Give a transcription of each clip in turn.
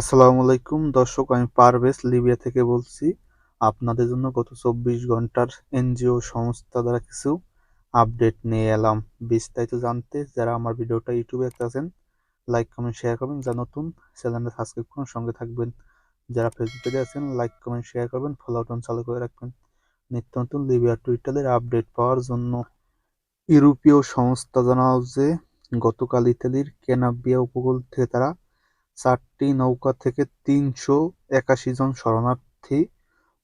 আসসালামু আলাইকুম। দর্শক, আমি পারভেজ লিবিয়া থেকে বলছি। আপনাদের জন্য গত চব্বিশ ঘণ্টার এনজিও সংস্থা দ্বারা কিছু আপডেট নিয়ে এলাম। বিস্তারিত জানতে যারা আমার ভিডিওটা ইউটিউবে দেখতেছেন লাইক, কমেন্ট, শেয়ার করবেন। যা নতুন, চ্যানেলটা সাবস্ক্রাইব করুন, সঙ্গে থাকবেন। যারা ফেসবুকে আছেন, লাইক, কমেন্ট, শেয়ার করবেন। ফলো চালু করে রাখবেন। নিত্য নতুন লিবিয়া টুইটারের আপডেট পাওয়ার জন্য ইউরোপীয় সংস্থা জানাও যে গতকাল ইতালির কেনাবিয়া উপকূল থেকে তারা চারটি নৌকা থেকে তিনশো একাশি জন শরণার্থী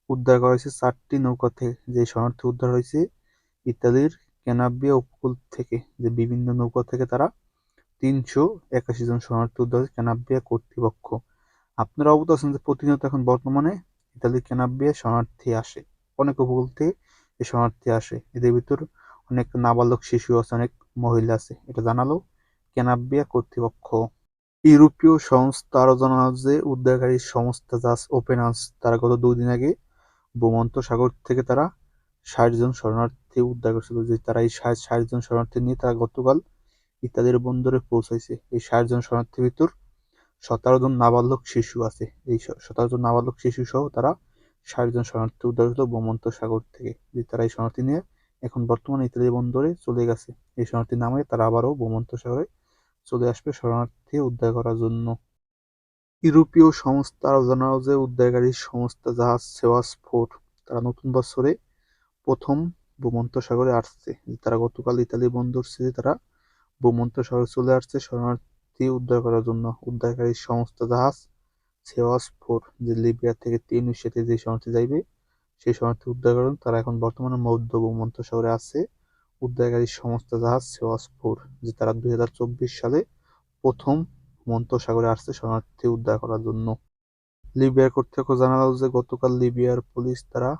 উদ্ধার করা হয়েছে। চারটি নৌকা থেকে যে শরণার্থী উদ্ধার হয়েছে, ইতালির কেনাবিয়া উপকূল থেকে যে বিভিন্ন নৌকা থেকে তারা তিনশো একাশি জন শরণার্থী উদ্ধার হয়েছে কেনাবিয়া কর্তৃপক্ষ। আপনারা অবগত আছেন যে প্রতিনিয়ত এখন বর্তমানে ইতালির কেনাবিয়া শরণার্থী আসে। অনেক উপকূল থেকে এই শরণার্থী আসে। এদের ভিতর অনেক নাবালক শিশু আছে, অনেক মহিলা আছে। এটা জানালো কেনাবিয়া কর্তৃপক্ষ। ইউরোপীয় সংস্থা আরও জানানো যে উদ্ধারকারী সংস্থা জাস ওপেন আর্মস তারা গত দুই দিন আগে ভূমন্ত সাগর থেকে তারা ষাট জন শরণার্থী উদ্ধার করেছিল। যে তারা এই ষাট ষাট জন শরণার্থী নিয়ে তারা গতকাল ইত্যাদির বন্দরে পৌঁছাইছে। এই ষাট জন শরণার্থীর ভিতর সতেরো জন নাবালক শিশু আছে। এই সতেরো জন নাবালক শিশু সহ তারা ষাট জন শরণার্থী উদ্ধার হলো ভূমন্ত সাগর থেকে। যে তারা এই শরণার্থী নিয়ে এখন বর্তমানে ইত্যাদি বন্দরে চলে গেছে। এই শরণার্থী নামে তারা আবারও ভূমন্ত সাগরে চলে আসবে শরণার্থী উদ্ধার করার জন্য। ইউরোপীয় সংস্থা জানাও যে উদ্ধারকারী সংস্থা জাহাজ সেওয়াস ফোর তারা নতুন বছরে প্রথম ভূমন্ত সাগরে আসছে। তারা গতকাল ইতালি বন্দর ছেড়ে তারা ভূমন্ত সাগরে চলে আসছে শরণার্থী উদ্ধার করার জন্য। উদ্ধারকারী সংস্থা জাহাজ সেওয়াস ফোর যে লিবিয়া থেকে তিন সাথে যে শরণার্থী যাইবে, সেই শরণার্থী উদ্ধার করেন তারা এখন বর্তমানে মধ্য ভূমন্ত সাগরে আছে। উদ্ধারকারী সংস্থা জাহাজ সেওয়াস ফোর যে তারা দুই হাজার চব্বিশ সালে প্রথম সাগরে আসছে শরণার্থী উদ্ধার করার জন্য। লিবিয়ার কর্তৃপক্ষ জানালো যে গতকাল লিবিয়ার পুলিশ তারা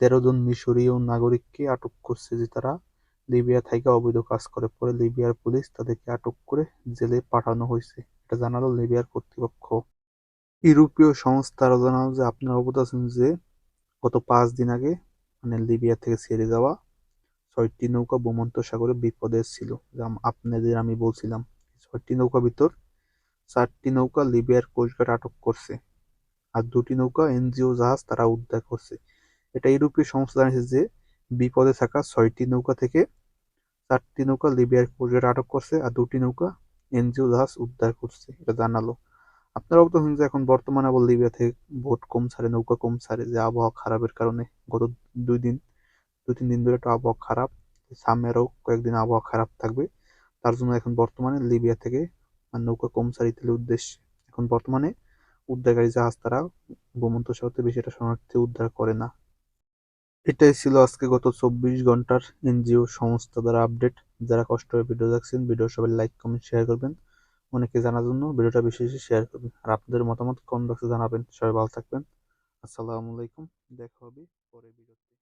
তেরো জন মিশরীয় নাগরিককে আটক করছে, যে তারা লিবিয়া থেকে অবৈধ কাজ করে, পরে লিবিয়ার পুলিশ তাদেরকে আটক করে জেলে পাঠানো হয়েছে। এটা জানালো লিবিয়ার কর্তৃপক্ষ। ইউরোপীয় সংস্থা আরও জানালো যে আপনারা অবগত আছেন যে গত পাঁচ দিন আগে মানে লিবিয়া থেকে ছেড়ে যাওয়া ছয়টি নৌকা সাগরে বিপদে ছিল আপনাদের আমি বলছিলাম। ছয়টি নৌকা ভিতর চারটি নৌকা লিবিয়ার কোস্টগার্ড আটক করছে, আর দুটি নৌকা এনজিও জাহাজ তারা উদ্ধার করছে। এটা ইউরোপীয় সংস্থা জানিয়েছে যে, বিপদে থাকা ছয়টি নৌকা থেকে চারটি নৌকা লিবিয়ার কোস্টগার্ড আটক করছে, আর দুটি নৌকা এনজিও জাহাজ উদ্ধার করছে, এটা জানালো। আপনারা অবগত যে এখন বর্তমানে আবার লিবিয়া থেকে ভোট কম ছাড়ে, নৌকা কম ছাড়ে, যে আবহাওয়া খারাপের কারণে গত দুই দিন দু তিন দিন ধরে একটু আবহাওয়া খারাপ। সামনেরও কয়েকদিন আবহাওয়া খারাপ থাকবে। তার জন্য এখন বর্তমানে লিবিয়া থেকে নৌকা কম সারিতে উদ্দেশ্যে এখন বর্তমানে উদ্ধারকারী জাহাজ তারা ভূমন্ত সাগরতে বেশি এটা শরণার্থী উদ্ধার করে না। এটাই ছিল আজকে গত চব্বিশ ঘণ্টার এনজিও সংস্থা দ্বারা আপডেট। যারা কষ্ট হয়ে ভিডিও দেখছেন ভিডিও সবাই লাইক, কমেন্ট, শেয়ার করবেন। অনেকে জানার জন্য ভিডিওটা বেশি বেশি শেয়ার করবেন। আর আপনাদের মতামত কমেন্ট বক্সে জানাবেন। সবাই ভালো থাকবেন। আসসালামু আলাইকুম। দেখা হবে পরে ভিডিওতে।